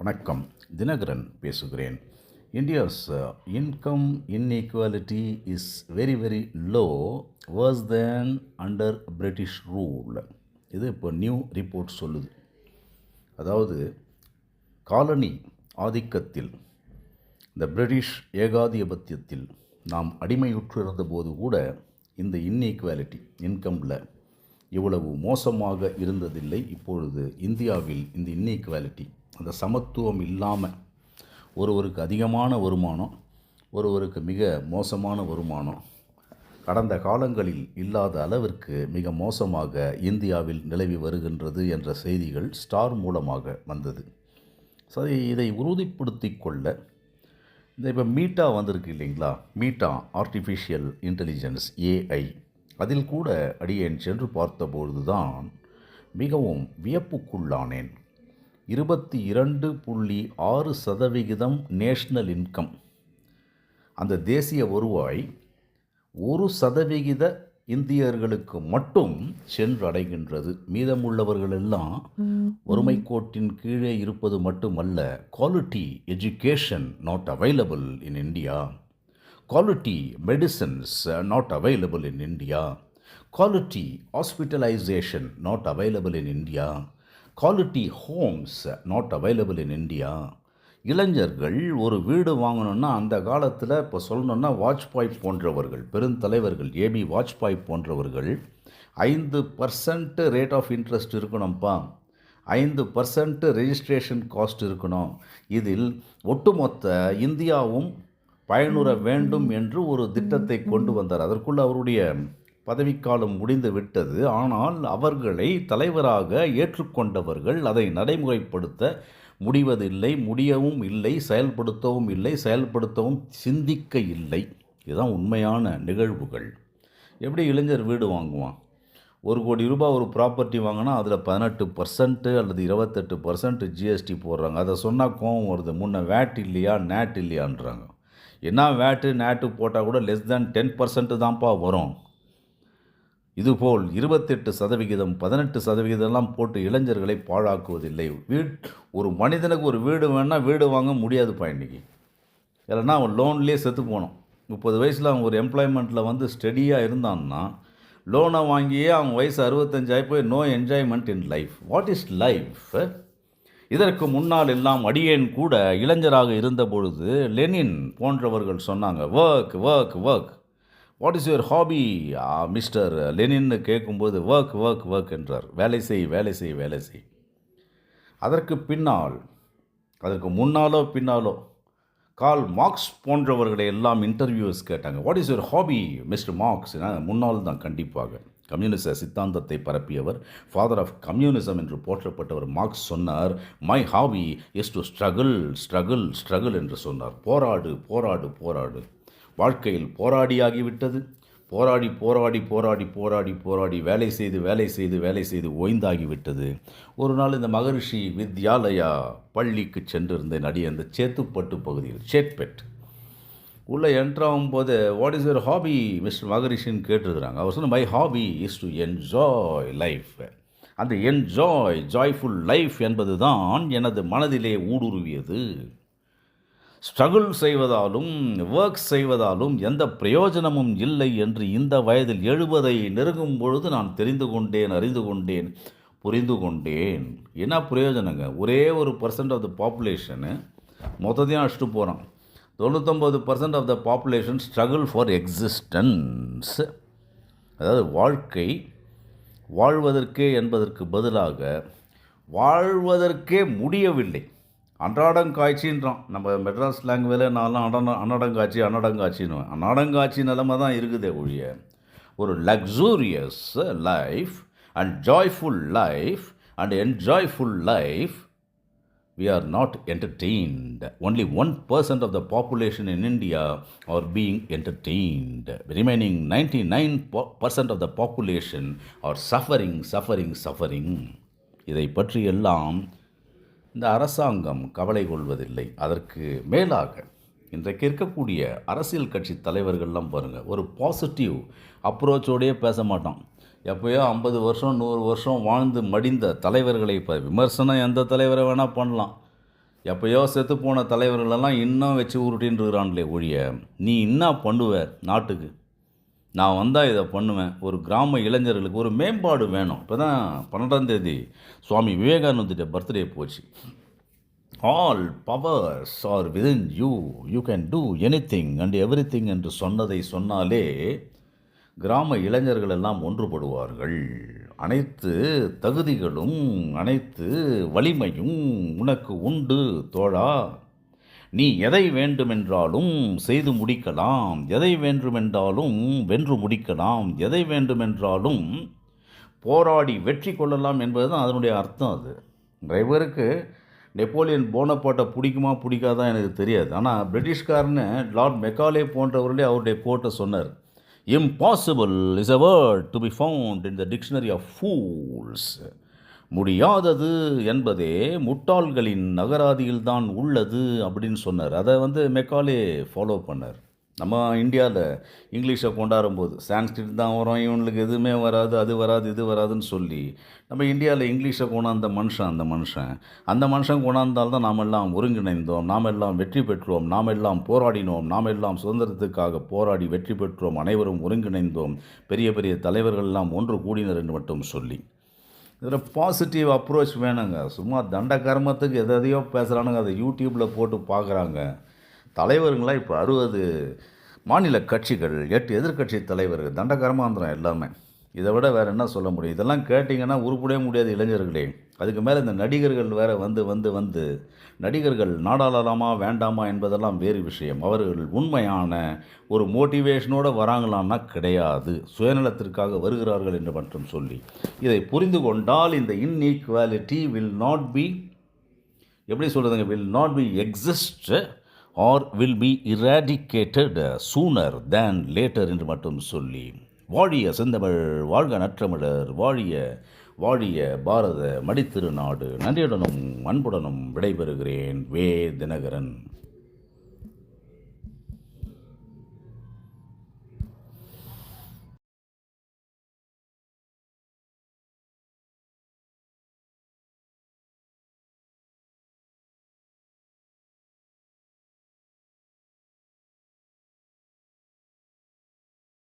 வணக்கம். தினகரன் பேசுகிறேன். India's income inequality is very very low worse than under British rule இது இப்போ நியூ ரிப்போர்ட் சொல்லுது. அதாவது காலனி ஆதிக்கத்தில் இந்த பிரிட்டிஷ் ஏகாதிபத்தியத்தில் நாம் அடிமையுற்றிருந்த போது கூட இந்த இன்இக்வாலிட்டி இன்கமில் இவ்வளவு மோசமாக இருந்ததில்லை. இப்பொழுது இந்தியாவில் இந்த இன்இக்வாலிட்டி அந்த சமத்துவம் இல்லாமல் ஒருவருக்கு அதிகமான வருமானம் ஒருவருக்கு மிக மோசமான வருமானம் கடந்த காலங்களில் இல்லாத அளவிற்கு மிக மோசமாக இந்தியாவில் நிலவி வருகின்றது என்ற செய்திகள் ஸ்டார் மூலமாக வந்தது. சரி இதை உறுதிப்படுத்தி கொள்ள இந்த இப்போ மீட்டா வந்திருக்கு இல்லைங்களா? மீட்டா ஆர்டிஃபிஷியல் இன்டெலிஜென்ஸ் ஏஐ அதில் கூட அடியேன் சென்று பார்த்தபொழுது தான் மிகவும் வியப்புக்குள்ளானேன். இருபத்தி இரண்டு புள்ளி ஆறு சதவிகிதம் நேஷ்னல் இன்கம். அந்த தேசிய வருவாய் ஒரு சதவிகித இந்தியர்களுக்கு மட்டும் சென்றடைகின்றது. மீதமுள்ளவர்கள் எல்லாம் வறுமை கோட்டின் கீழே இருப்பது மட்டுமல்ல quality education not available in India quality medicines not available in India quality hospitalisation not available in India quality homes not available in India இளைஞர்கள் ஒரு வீடு வாங்கணும்னா அந்த காலத்தில் இப்போ சொல்லணுன்னா வாஜ்பாய் போன்றவர்கள் பெருந்தலைவர்கள் ஏபி வாஜ்பாய் போன்றவர்கள் ஐந்து பர்சன்ட் ரேட் ஆஃப் இன்ட்ரெஸ்ட் இருக்கணும்ப்பா. ஐந்து பர்சன்ட் ரெஜிஸ்ட்ரேஷன் காஸ்ட் இருக்கணும். இதில் ஒட்டுமொத்த இந்தியாவும் பயனுற வேண்டும் என்று ஒரு திட்டத்தை கொண்டு வந்தார். அதற்குள்ள அவருடைய பதவிக்காலம் முடிந்து விட்டது. ஆனால் அவர்களை தலைவராக ஏற்றுக்கொண்டவர்கள் அதை நடைமுறைப்படுத்த முடிவதில்லை முடியவும் இல்லை செயல்படுத்தவும் இல்லை செயல்படுத்தவும் சிந்திக்க இல்லை இதுதான் உண்மையான நிகழ்வுகள். எப்படி இளைஞர் வீடு வாங்குவான்? ஒரு கோடி ரூபாய் ஒரு ப்ராப்பர்ட்டி வாங்கினா அதில் பதினெட்டு பர்சன்ட்டு அல்லது இருபத்தெட்டு பர்சன்ட் ஜிஎஸ்டி போடுறாங்க. அதை சொன்னால் கோவம் வருது. முன்ன வேட் இல்லையா நேட் இல்லையான்றாங்க. என்ன வேட்டு நேட்டு போட்டால் கூட லெஸ் தேன் டென் பர்சன்ட்டு தான்ப்பா வரும். இதுபோல் இருபத்தெட்டு சதவிகிதம் பதினெட்டு சதவிகிதம்லாம் போட்டு இளைஞர்களை பாழாக்குவதில்லை. வீட் ஒரு மனிதனுக்கு ஒரு வீடு வேணால் வீடு வாங்க முடியாது இன்றைக்கி இல்லைன்னா அவன் லோன்லேயே செத்து போனோம் முப்பது வயசில் அவன் ஒரு எம்ப்ளாய்மெண்ட்டில் வந்து ஸ்டடியாக இருந்தான்னா லோனை வாங்கியே அவன் வயசு அறுபத்தஞ்சாயி போய் no enjoyment in life what is life இதற்கு முன்னால் எல்லாம் அடியேன் கூட இளைஞராக இருந்த பொழுது லெனின் போன்றவர்கள் சொன்னாங்க work work work what is your hobby mister லெனின்னு கேட்கும்போது ஒர்க் ஒர்க் ஒர்க் என்றார். வேலை செய் வேலை செய் வேலை செய். அதற்கு பின்னால் அதற்கு முன்னாலோ பின்னாலோ கால் மார்க்ஸ் போன்றவர்களை எல்லாம் இன்டர்வியூஸ் கேட்டாங்க. What is your hobby mister Marx? முன்னால் தான் கண்டிப்பாக கம்யூனிச சித்தாந்தத்தை பரப்பியவர் ஃபாதர் ஆஃப் கம்யூனிசம் என்று போற்றப்பட்டவர் மார்க்ஸ் சொன்னார் my hobby is to struggle struggle struggle என்று சொன்னார். போராடு போராடு போராடு. வாழ்க்கையில் போராடியாகிவிட்டது. போராடி போராடி போராடி போராடி போராடி வேலை செய்து வேலை செய்து வேலை செய்து ஓய்ந்தாகிவிட்டது. ஒரு நாள் இந்த மகரிஷி வித்யாலயா பள்ளிக்கு சென்றிருந்தேன் அடி அந்த சேத்துப்பட்டு பகுதியில் சேட்பெட் உள்ளே என்ட்ராகும் போது what is your hobby mister மகரிஷின்னு கேட்டுருக்குறாங்க. அவர் சொன்ன my hobby is to enjoy life அந்த என்ஜாய் ஜாய்ஃபுல் லைஃப் என்பது தான் எனது மனதிலே ஊடுருவியது. ஸ்ட்ரகிள் செய்வதாலும் ஒர்க் செய்வதாலும் எந்த பிரயோஜனமும் இல்லை என்று இந்த வயதில் எழுபதை நெருங்கும் பொழுது நான் தெரிந்து கொண்டேன் அறிந்து கொண்டேன் புரிந்து கொண்டேன். என்ன பிரயோஜனங்க? ஒரே ஒரு பர்சன்ட் ஆஃப் த பாப்புலேஷனு மொத்தத்தையும் அழைச்சிட்டு போகிறான் தொண்ணூத்தொம்பது percent of the population struggle for existence அதாவது வாழ்க்கை வாழ்வதற்கே என்பதற்கு பதிலாக வாழ்வதற்கே முடியவில்லை. அன்றாடங்காட்சின்றான் நம்ம மெட்ராஸ் லாங்குவேஜில் நான்லாம் அட அன்னடங்காட்சி அன்னடங்காட்சின்னு அன்னடங்காட்சி நிலமை தான் இருக்குதே ஒழிய ஒரு luxurious life and joyful life and enjoyful life we are not entertained. Only 1% of the population in India are being entertained. The remaining 99% of the population are suffering, suffering, suffering. இதை பற்றி எல்லாம் இந்த அரசாங்கம் கவலை கொள்வதில்லை. அதற்கு மேலாக இன்றைக்கு இருக்கக்கூடிய அரசியல் கட்சி தலைவர்கள்லாம் பாருங்கள் ஒரு பாசிட்டிவ் அப்ரோச்சோடையே பேச மாட்டோம். எப்போயோ ஐம்பது வருஷம் நூறு வருஷம் வாழ்ந்து மடிந்த தலைவர்களை இப்போ விமர்சனம் எந்த தலைவரை வேணால் பண்ணலாம். எப்பயோ செத்து போன தலைவர்களெல்லாம் இன்னும் வச்சு உருட்டின்னு ஒழிய நீ என்ன பண்ணுவ நாட்டுக்கு? நான் வந்தால் இதை பண்ணுவேன். ஒரு கிராம இளைஞர்களுக்கு ஒரு மேம்பாடு வேணும். இப்போ தான் பன்னெண்டாம் தேதி சுவாமி விவேகானந்தருடைய பர்த்டே போச்சு. All powers are within you you can do anything and everything என்று சொன்னதை சொன்னாலே கிராம இளைஞர்கள் எல்லாம் ஒன்றுபடுவார்கள். அனைத்து தகுதிகளும் அனைத்து வலிமையும் உனக்கு உண்டு தோழா. நீ எதை வேண்டுமென்றாலும் செய்து முடிக்கலாம். எதை வேண்டுமென்றாலும் வென்று முடிக்கலாம். எதை வேண்டுமென்றாலும் போராடி வெற்றி கொள்ளலாம் என்பது தான் அதனுடைய அர்த்தம் அது. நிறைய பேருக்கு நெப்போலியன் போனப்பாட்டை பிடிக்குமா பிடிக்காதா எனக்கு தெரியாது. ஆனால் பிரிட்டிஷ்காரன்னு லார்ட் மெக்காலே போன்றவர்களே அவருடைய கோட்டை சொன்னார் impossible is a word to be found in the dictionary of fools முடியாதது என்பதே முட்டாள்களின் நகராதியில்தான் உள்ளது அப்படின்னு சொன்னார். அதை வந்து மெக்காலே ஃபாலோ பண்ணார். நம்ம இந்தியாவில் இங்கிலீஷை கொண்டாடும் போது சான்ஸ்கிரிட் தான் வரும் இவனுக்கு எதுவுமே வராது அது வராது இது வராதுன்னு சொல்லி நம்ம இந்தியாவில் இங்கிலீஷை கொண்டாந்த மனுஷன் அந்த மனுஷன். அந்த மனுஷன் கொண்டாந்தால் தான் நாம் எல்லாம் ஒருங்கிணைந்தோம் நாம் எல்லாம் வெற்றி பெற்றோம் நாம் எல்லாம் போராடினோம் நாம் எல்லாம் சுதந்திரத்துக்காக போராடி வெற்றி பெற்றோம் அனைவரும் ஒருங்கிணைந்தோம் பெரிய பெரிய தலைவர்கள் எல்லாம் ஒன்று கூடினர் என்று மட்டும் சொல்லி. இதில் பாசிட்டிவ் அப்ரோச் வேணுங்க. சும்மா தண்ட கர்மத்துக்கு எதையோ பேசுகிறானுங்க அதை யூடியூப்பில் போட்டு பார்க்குறாங்க. தலைவருங்களாம் இப்போ அறுபது மாநில கட்சிகள் எட்டு எதிர்க்கட்சி தலைவர்கள் தண்ட கர்மாந்திரம் எல்லாமே. இதை விட வேறு என்ன சொல்ல முடியும்? இதெல்லாம் கேட்டிங்கன்னா உருப்படவே முடியாது இளைஞர்களே. அதுக்கு மேலே இந்த நடிகர்கள் வேறு வந்து வந்து வந்து நடிகர்கள் நாடாளலாமா வேண்டாமா என்பதெல்லாம் வேறு விஷயம். அவர்கள் உண்மையான ஒரு மோட்டிவேஷனோடு வராங்களான்னா கிடையாது. சுயநலத்திற்காக வருகிறார்கள் என்று மட்டும் சொல்லி. இதை புரிந்து கொண்டால் இந்த இன்இக்வாலிட்டி வில் நாட் பி எப்படி சொல்கிறதுங்க will not be exist or will be eradicated sooner than later என்று மட்டும் சொல்லி. வாழிய செந்தமிழ் வாழ்க நற்றமிழர் வாழிய வாழிய பாரத மடித்திருநாடு. நன்றியுடனும் அன்புடனும் விடைபெறுகிறேன் வே தினகரன்.